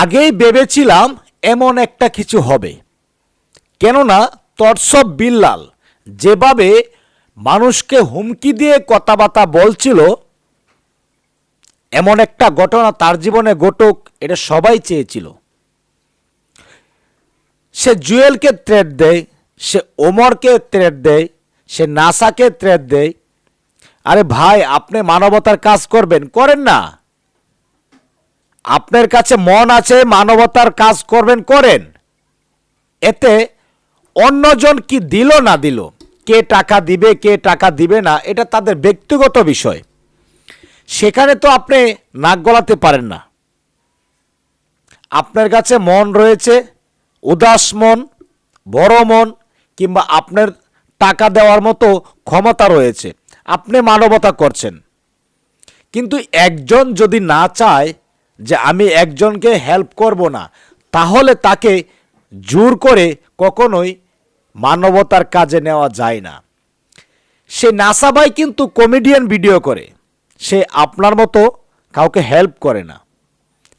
আগেই ভেবেছিলাম এমন একটা কিছু হবে। কেননা তৎসব বিল্লাল যেভাবে মানুষকে হুমকি দিয়ে কথাবার্তা বলছিল, এমন একটা ঘটনা তার জীবনে ঘটুক এটা সবাই চেয়েছিল। সে জুয়েলকে থ্রেট দেয়, সে ওমরকে থ্রেট দেয়, সে নাসাকে থ্রেট দেয়। আরে ভাই, আপনি মানবতার কাজ করবেন, করেন না। আপনার কাছে মন আছে, মানবতার কাজ করবেন, করেন। এতে অন্যজন কি দিল, না দিল, কে টাকা দিবে, কে টাকা দিবে না, এটা তাদের ব্যক্তিগত বিষয়। সেখানে তো আপনি নাক গলাতে পারেন না। আপনার কাছে মন রয়েছে, উদাস মন, বড় মন, কিংবা আপনার টাকা দেওয়ার মতো ক্ষমতা রয়েছে। আপনি মানবতা করছেন। কিন্তু একজন যদি না চায় যে আমি একজনকে হেল্প করব না, তাহলে তাকে জোর করে কখনোই মানবতার কাজে নেওয়া যায় না। সে নাসাবাই কিন্তু কমেডিয়ান ভিডিও করে, সে আপনার মতো কাউকে হেল্প করে না।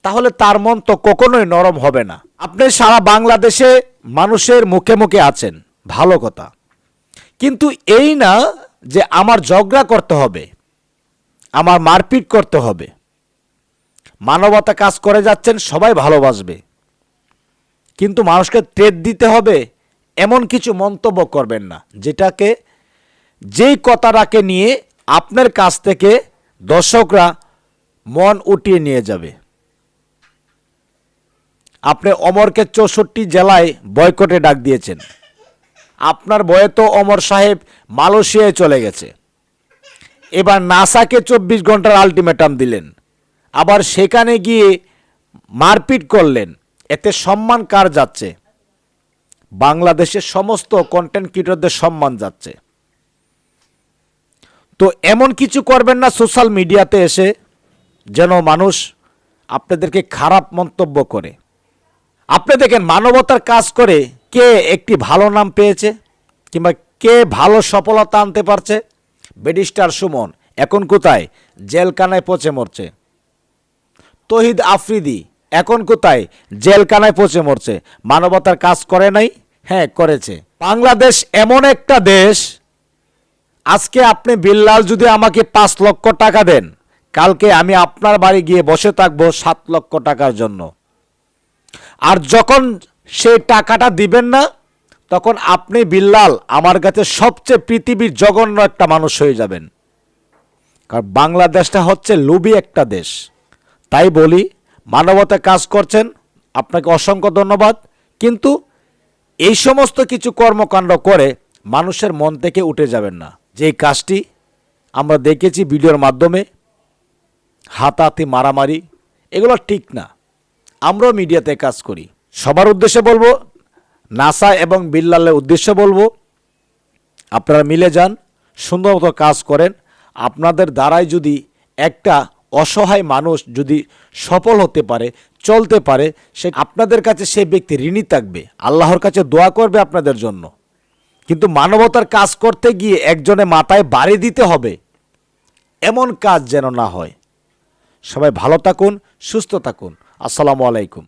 তাহলে তার মন তো কখনোই নরম হবে না। আপনি সারা বাংলাদেশে মানুষের মুখে মুখে আছেন, ভালো কথা। কিন্তু এই না যে আমার ঝগড়া করতে হবে, আমার মারপিট করতে হবে। মানবতা কাজ করে যাচ্ছেন, সবাই ভালোবাসবে। কিন্তু মানুষকে ট্রেড দিতে হবে, এমন কিছু মন্তব্য করবেন না, যেটাকে যেই কথাটাকে নিয়ে আপনার কাছ থেকে দর্শকরা মন উঠিয়ে নিয়ে যাবে। আপনি অমরকে চৌষট্টি জেলায় বয়কটে ডাক দিয়েছেন। আপনার বয়ে তো অমর সাহেব মালয়েশিয়ায় চলে গেছে। এবার নাসাকে চব্বিশ ঘণ্টার আলটিমেটাম দিলেন। আবার সেখানে গিয়ে মারপিট করলেন। এতে সম্মান কার যাচ্ছে? বাংলাদেশের সমস্ত কন্টেন্ট ক্রিয়েটরদের সম্মান যাচ্ছে। তো এমন কিছু করবেন না সোশ্যাল মিডিয়াতে এসে যেন মানুষ আপনাদেরকে খারাপ মন্তব্য করে। আপনি দেখেন মানবতার কাজ করে কে একটি ভালো নাম পেয়েছে কিংবা কে ভালো সফলতা আনতে পারছে? বেডিস্টার সুমন, এখন কোথায়? জেলখানায় পচে মরছে। তহিদ আফ্রিদি, এখন কোথায়? জেলখানায় পচে মরছে। মানবতার কাজ করে নাই? হ্যাঁ করেছে। বাংলাদেশ এমন একটা দেশ, আজকে আপনি বিল্লাল যদি আমাকে পাঁচ লক্ষ টাকা দেন, কালকে আমি আপনার বাড়ি গিয়ে বসে থাকব সাত লক্ষ টাকার জন্য। আর যখন সেই টাকাটা দিবেন না, তখন আপনি বিল্লাল আমার কাছে সবচেয়ে পৃথিবীর জঘন্য একটা মানুষ হয়ে যাবেন। কারণ বাংলাদেশটা হচ্ছে লোভী একটা দেশ। তাই বলি, মানবতা কাজ করছেন, আপনাকে অসংখ্য ধন্যবাদ। কিন্তু এই সমস্ত কিছু কর্মকাণ্ড করে মানুষের মন থেকে উঠে যাবেন না। যেই কাজটি আমরা দেখেছি ভিডিওর মাধ্যমে, হাতাহাতি মারামারি, এগুলো ঠিক না। আমরাও মিডিয়াতে কাজ করি। সবার উদ্দেশ্যে বলব, নাসা এবং বিল্লালের উদ্দেশ্যে বলব, আপনারা মিলে যান, সুন্দর মতো কাজ করেন। আপনাদের দ্বারাই যদি একটা অসহায় মানুষ যদি সফল হতে পারে, চলতে পারে, সে আপনাদের কাছে সে ব্যক্তি ঋণী থাকবে। আল্লাহর কাছে দোয়া করবে আপনাদের জন্য। কিন্তু মানবতার কাজ করতে গিয়ে একজনে মাথায় বাড়ি দিতে হবে, এমন কাজ যেন না হয়। সবাই ভালো থাকুন, সুস্থ থাকুন। আসসালামু আলাইকুম।